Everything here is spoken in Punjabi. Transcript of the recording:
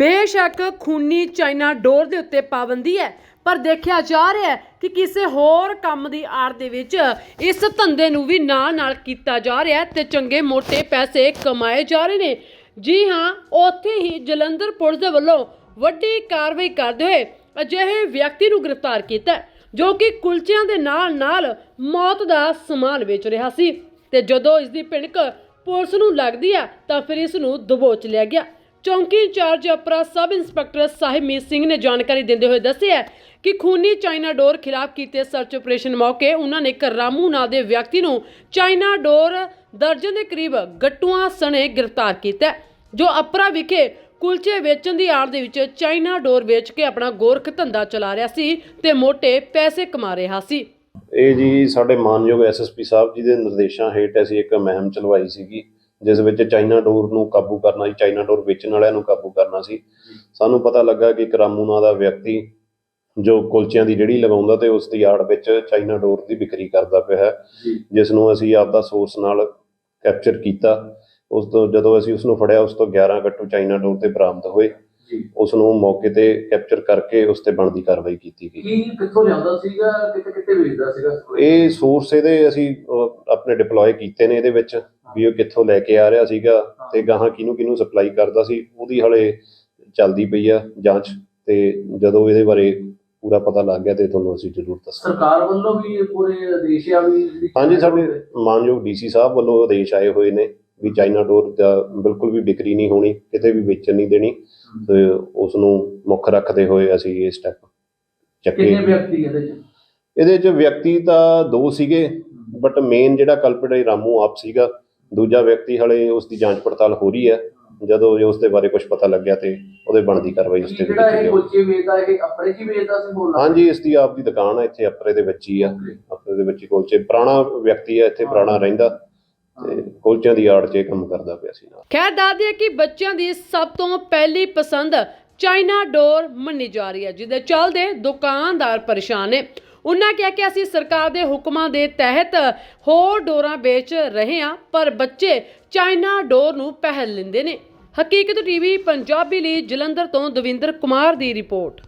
ਬੇਸ਼ੱਕ ਖੂਨੀ ਚਾਈਨਾ ਡੋਰ ਦੇ ਉੱਤੇ ਪਾਬੰਦੀ ਹੈ, ਪਰ ਦੇਖਿਆ ਜਾ ਰਿਹਾ ਹੈ ਕਿ ਕਿਸੇ ਹੋਰ ਕੰਮ ਦੀ ਆੜ ਦੇ ਵਿੱਚ ਇਸ ਧੰਦੇ ਨੂੰ ਵੀ ਨਾਲ ਨਾਲ ਕੀਤਾ ਜਾ ਰਿਹਾ ਹੈ ਤੇ ਚੰਗੇ ਮੋਟੇ ਪੈਸੇ ਕਮਾਏ ਜਾ ਰਹੇ ਨੇ। ਜੀ ਹਾਂ, ਉੱਥੇ ਹੀ ਜਲੰਧਰ ਪੁਲਿਸ ਦੇ ਵੱਲੋਂ ਵੱਡੀ ਕਾਰਵਾਈ ਕਰਦੇ ਹੋਏ ਅਜਿਹੇ ਵਿਅਕਤੀ ਨੂੰ ਗ੍ਰਿਫਤਾਰ ਕੀਤਾ ਜੋ ਕਿ ਕੁਲਚਿਆਂ ਦੇ ਨਾਲ ਨਾਲ ਮੌਤ ਦਾ ਸਮਾਨ ਵੇਚ ਰਿਹਾ ਸੀ। ਤੇ ਜਦੋਂ ਇਸ ਦੀ ਭਿਣਕ ਪੁਲਿਸ ਨੂੰ ਲੱਗਦੀ ਆ ਤਾਂ ਫਿਰ ਇਸ ਨੂੰ ਦਬੋਚ ਲਿਆ ਗਿਆ। ਚੌਂਕੀ incharge Apra sub inspector Sahibmeet Singh ਨੇ ਜਾਣਕਾਰੀ ਦਿੰਦੇ ਹੋਏ ਦੱਸਿਆ ਕਿ ਖੂਨੀ ਚਾਈਨਾ ਡੋਰ ਖਿਲਾਫ ਕੀਤੇ ਸਰਚ ਆਪਰੇਸ਼ਨ ਮੌਕੇ ਉਹਨਾਂ ਨੇ ਇੱਕ ਰਾਮੂ ਨਾਂ ਦੇ ਵਿਅਕਤੀ ਨੂੰ ਚਾਈਨਾ ਡੋਰ ਦਰਜਨ ਦੇ ਕਰੀਬ ਗੱਟੂਆਂ ਸਣੇ ਗ੍ਰਿਫਤਾਰ ਕੀਤਾ ਜੋ ਅਪਰਾ ਵਿਖੇ ਕੁਲਚੇ ਵੇਚਣ ਦੀ ਆੜ ਦੇ ਵਿੱਚ ਚਾਈਨਾ ਡੋਰ ਵੇਚ ਕੇ ਆਪਣਾ ਗੋਰਖ ਧੰਦਾ ਚਲਾ ਰਿਹਾ ਸੀ ਤੇ ਮੋٹے ਪੈਸੇ ਕਮਾ ਰਿਹਾ ਸੀ। ਇਹ ਜੀ ਸਾਡੇ ਮਾਨਯੋਗ ਐਸਐਸਪੀ ਸਾਹਿਬ ਜੀ ਦੇ ਨਿਰਦੇਸ਼ਾਂ ਹੇਠ ਅਸੀਂ ਇੱਕ ਮੁਹਿੰਮ ਚਲਵਾਈ ਸੀਗੀ। ਜਿਸ ਵਿੱਚ ਚਾਈਨਾ ਡੋਰ ਨੂੰ ਕਾਬੂ ਕਰਨਾ ਸੀ ਚਾਈਨਾ ਡੋਰ ਵੇਚਣ ਵਾਲਿਆਂ ਨੂੰ ਕਾਬੂ ਕਰਨਾ ਸੀ। ਸਾਨੂੰ ਪਤਾ ਲੱਗਾ ਕਿ ਇੱਕ ਰਾਮੂ ਨਾਂ ਦਾ ਵਿਅਕਤੀ ਜੋ ਕੁਲਚਿਆਂ ਦੀ ਜਿਹੜੀ ਲਗਾਉਂਦਾ ਤੇ ਉਸ ਦੀ ਆੜ ਵਿੱਚ ਚਾਈਨਾ ਡੋਰ ਦੀ ਵਿਕਰੀ ਕਰਦਾ ਪਿਆ ਹੈ ਜਿਸ ਨੂੰ ਅਸੀਂ ਆਪਦਾ ਸੋਰਸ ਨਾਲ ਕੈਪਚਰ ਕੀਤਾ। ਉਸ ਤੋਂ ਜਦੋਂ ਅਸੀਂ ਉਸ ਨੂੰ ਫੜਿਆ ਉਸ ਤੋਂ 11 ਗੱਟੂ ਚਾਈਨਾ ਡੋਰ ਤੇ ਬਰਾਮਦ ਹੋਏ। ਉਸ ਨੂੰ ਮੌਕੇ ਤੇ ਕੈਪਚਰ ਕਰਕੇ ਉਸ ਤੇ ਬਣਦੀ ਕਾਰਵਾਈ ਕੀਤੀ ਗਈ। ਕੀ ਕਿੱਥੋਂ ਲਿਆਉਂਦਾ ਸੀਗਾ ਕਿਤੇ ਕਿਤੇ ਵੇਚਦਾ ਸੀਗਾ? ਇਹ ਸੋਰਸ ਇਹਦੇ ਅਸੀਂ ਆਪਣੇ ਡਿਪਲੋਏ ਕੀਤੇ ਨੇ ਇਹਦੇ ਵਿੱਚ ਵੀ ਉਹ ਕਿੱਥੋਂ ਲੈ ਕੇ ਆ ਰਿਹਾ ਸੀਗਾ ਤੇ ਗਾਹਾਂ ਕਿਹਨੂੰ ਕਿਹਨੂੰ ਸਪਲਾਈ ਕਰਦਾ ਸੀ ਉਹਦੀ ਹਲੇ ਚੱਲਦੀ ਪਈ ਆ ਜਾਂਚ ਤੇ ਜਦੋਂ ਇਹਦੇ ਬਾਰੇ ਪੂਰਾ ਪਤਾ ਲੱਗ ਗਿਆ ਤੇ ਤੁਹਾਨੂੰ ਅਸੀਂ ਜ਼ਰੂਰ ਦੱਸਾਂਗੇ। ਸਰਕਾਰ ਵੱਲੋਂ ਵੀ ਪੂਰੇ ਦੇਸ਼ਿਆ ਵੀ ਜਿਹੜੀ- ਹਾਂਜੀ ਸਾਡੇ ਮਾਨਯੋਗ ਡੀਸੀ ਸਾਹਿਬ ਵੱਲੋਂ ਆਦੇਸ਼ ਆਏ ਹੋਏ ਨੇ ਵੀ ਚਾਈਨਾ ਡੋਰ ਦਾ ਬਿਲਕੁਲ ਵੀ ਵਿਕਰੀ ਨਹੀਂ ਹੋਣੀ ਕਿਤੇ ਵੀ ਵੇਚਣ ਨਹੀਂ ਦੇਣੀ ਤੇ ਉਸ ਨੂੰ ਮੁੱਖ ਰੱਖਦੇ ਹੋਏ ਅਸੀਂ ਇਹ ਸਟੈਪ ਚੱਕੇ ਕਿੰਨੇ ਵਿਅਕਤੀ ਇਹਦੇ ਚ? ਇਹਦੇ 'ਚ ਵਿਅਕਤੀ ਤਾਂ ਦੋ ਸੀਗੇ। ਬਟ ਮੇਨ ਜਿਹੜਾ ਕਲਪਿਟ ਹੈ ਰਾਮੂ ਆਪ ਸੀਗਾ। ਦੂਜਾ ਵਿਅਕਤੀ ਹਲੇ ਉਸ ਦੀ ਜਾਂਚ ਪੜਤਾਲ ਹੋ ਰਹੀ ਹੈ। ਜਦੋਂ ਜੇ ਉਸ ਦੇ ਬਾਰੇ ਕੁਝ ਪਤਾ ਲੱਗਿਆ ਤੇ ਉਹਦੇ ਬਣਦੀ ਕਾਰਵਾਈ ਉਸ ਤੇ ਵੀ ਜਿਹੜਾ ਕੀਤੀ ਇਹ ਕੁਲਚੇ ਵੇਚਦਾ ਇਹ ਚ ਹੀ ਵੇਚਦਾ ਸੀ ਬੋਲਣਾ ਹਾਂਜੀ ਇਸ ਦੀ ਆਪ ਦੀ ਦੁਕਾਨ ਹੈ ਇੱਥੇ ਅਪਰੇ ਦੇ ਵਿੱਚ ਹੀ ਆ। ਅਪਰੇ ਦੇ ਵਿੱਚ ਹੀ ਕੁਲਚੇ ਪੁਰਾਣਾ ਵਿਅਕਤੀ ਹੈ ਇੱਥੇ ਪੁਰਾਣਾ ਰਹਿੰਦਾ। ਤੇ ਕੁਲਚਿਆਂ ਦੀ ਆੜ 'ਚ ਇਹ ਕੰਮ ਕਰਦਾ ਪਿਆ ਸੀ ਨਾਲ। ਖੈਰ ਦੱਸਦੀ ਹੈ ਕਿ ਬੱਚਿਆਂ ਦੀ ਸਭ ਤੋਂ ਪਹਿਲੀ ਪਸੰਦ ਚਾਈਨਾ ਡੋਰ ਮੰਨੀ ਜਾ ਰਹੀ ਹੈ ਜਿਹਦੇ ਚੱਲਦੇ ਦੁਕਾਨਦਾਰ ਪਰੇਸ਼ਾਨ ਨੇ। ਉਹਨਾਂ ਕਿਹਾ ਕਿ ਅਸੀਂ ਸਰਕਾਰ ਦੇ ਹੁਕਮਾਂ ਦੇ ਤਹਿਤ ਹੋਰ ਡੋਰਾਂ ਵੇਚ ਰਹੇ ਹਾਂ, ਪਰ ਬੱਚੇ ਚਾਈਨਾ ਡੋਰ ਨੂੰ ਪਹਿਲ ਲੈਂਦੇ ਨੇ। ਹਕੀਕਤ ਟੀਵੀ, ਪੰਜਾਬੀ ਲਈ ਜਲੰਧਰ ਤੋਂ ਦਵਿੰਦਰ ਕੁਮਾਰ ਦੀ ਰਿਪੋਰਟ।